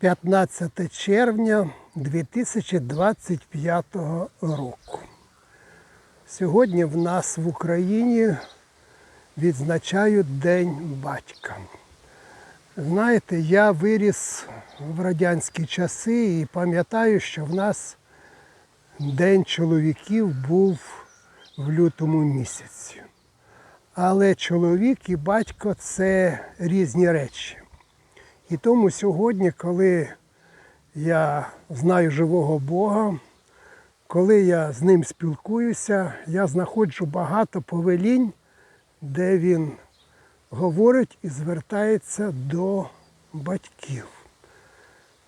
15 червня 2025 року. Сьогодні в нас в Україні відзначають День батька. Знаєте, я виріс в радянські часи і пам'ятаю, що в нас День чоловіків був в лютому місяці. Але чоловік і батько це різні речі. І тому сьогодні, коли я знаю живого Бога, коли я з ним спілкуюся, я знаходжу багато повелінь, де він говорить і звертається до батьків.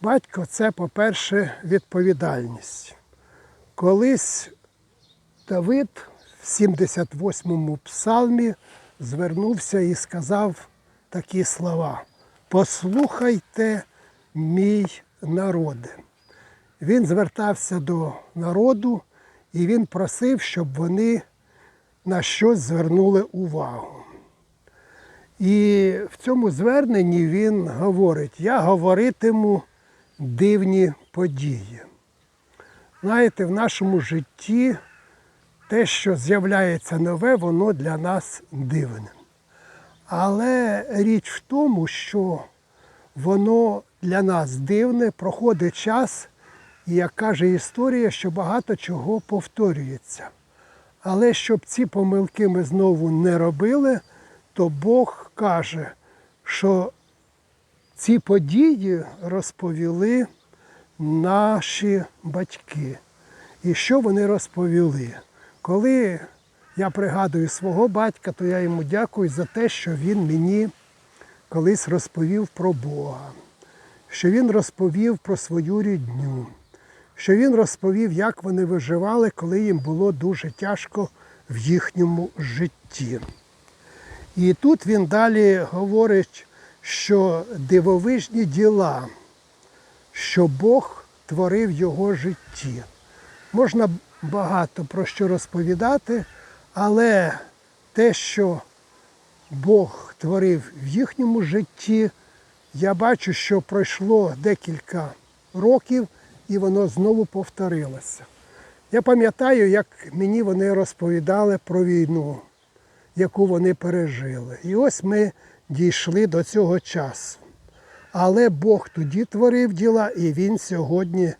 Батько це, по-перше, відповідальність. Колись Давид в 78-му псалмі звернувся і сказав такі слова: Послухайте, мій народе. Він звертався до народу і він просив, щоб вони на щось звернули увагу. І в цьому зверненні він говорить: Я говоритиму дивні події. Знаєте, в нашому житті те, що з'являється нове, воно для нас дивне. Але річ в тому, що воно для нас дивне, проходить час, і як каже історія, що багато чого повторюється. Але щоб ці помилки ми знову не робили, то Бог каже, що ці події розповіли наші батьки. І що вони розповіли? Коли я пригадую свого батька, то я йому дякую за те, що він мені колись розповів про Бога, що він розповів про свою рідню, що він розповів, як вони виживали, коли їм було дуже тяжко в їхньому житті. І тут він далі говорить, що дивовижні діла, що Бог творив його житті. Можна багато про що розповідати, але те, що Бог творив в їхньому житті, я бачу, що пройшло декілька років і воно знову повторилося. Я пам'ятаю, як мені вони розповідали про війну, яку вони пережили. І ось ми дійшли до цього часу. Але Бог тоді творив діла, і Він сьогодні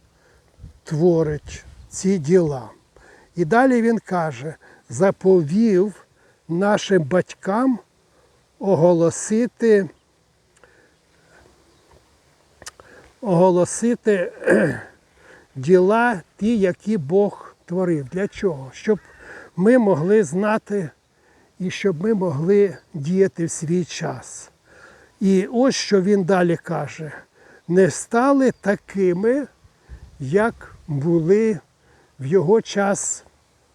творить ці діла. І далі він каже, заповів нашим батькам оголосити, оголосити діла ті, які Бог творив. Для чого? Щоб ми могли знати і щоб ми могли діяти в свій час. І ось що він далі каже: не стали такими, як були в його час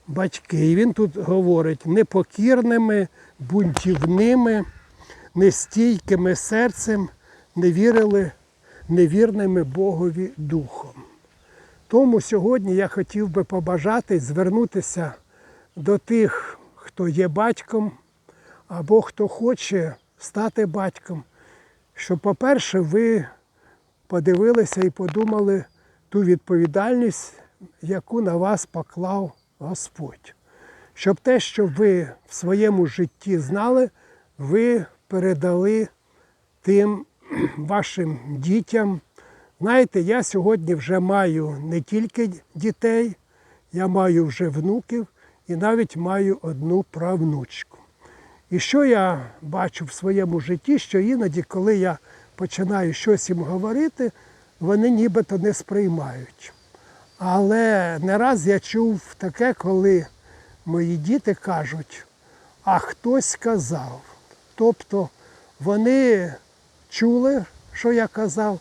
батьки. І він тут говорить непокірними, бунтівними, нестійкими серцем, не вірили невірними Богові духом. Тому сьогодні я хотів би побажати звернутися до тих, хто є батьком, або хто хоче стати батьком, щоб, по-перше, ви подивилися і подумали ту відповідальність, яку на вас поклав Господь. Щоб те, що ви в своєму житті знали, ви передали тим вашим дітям. Знаєте, я сьогодні вже маю не тільки дітей, я маю вже внуків і навіть маю одну правнучку. І що я бачу в своєму житті, що іноді, коли я починаю щось їм говорити, вони нібито не сприймають. Але не раз я чув таке, коли мої діти кажуть, а хтось сказав. Тобто вони чули, що я казав.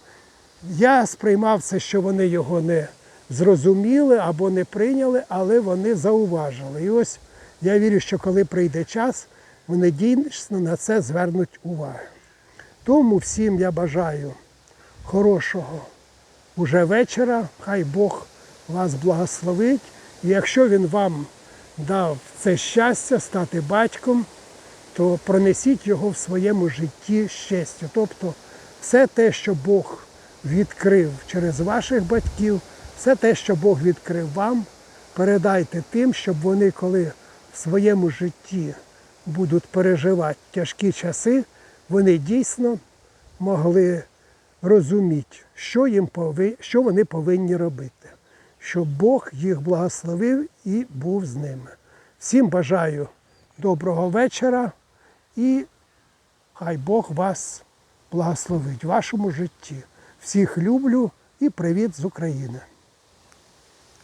Я сприймав це, що вони його не зрозуміли або не прийняли, але вони зауважили. І ось я вірю, що коли прийде час, вони дійсно на це звернуть увагу. Тому всім я бажаю хорошого уже вечора, хай Бог вас благословить. І якщо Він вам дав це щастя стати батьком, то пронесіть його в своєму житті з честю. Тобто все те, що Бог відкрив через ваших батьків, все те, що Бог відкрив вам, передайте тим, щоб вони, коли в своєму житті будуть переживати тяжкі часи, вони дійсно могли розуміти, що, їм пови... що вони повинні робити, щоб Бог їх благословив і був з ними. Всім бажаю доброго вечора і хай Бог вас благословить в вашому житті. Всіх люблю і привіт з України.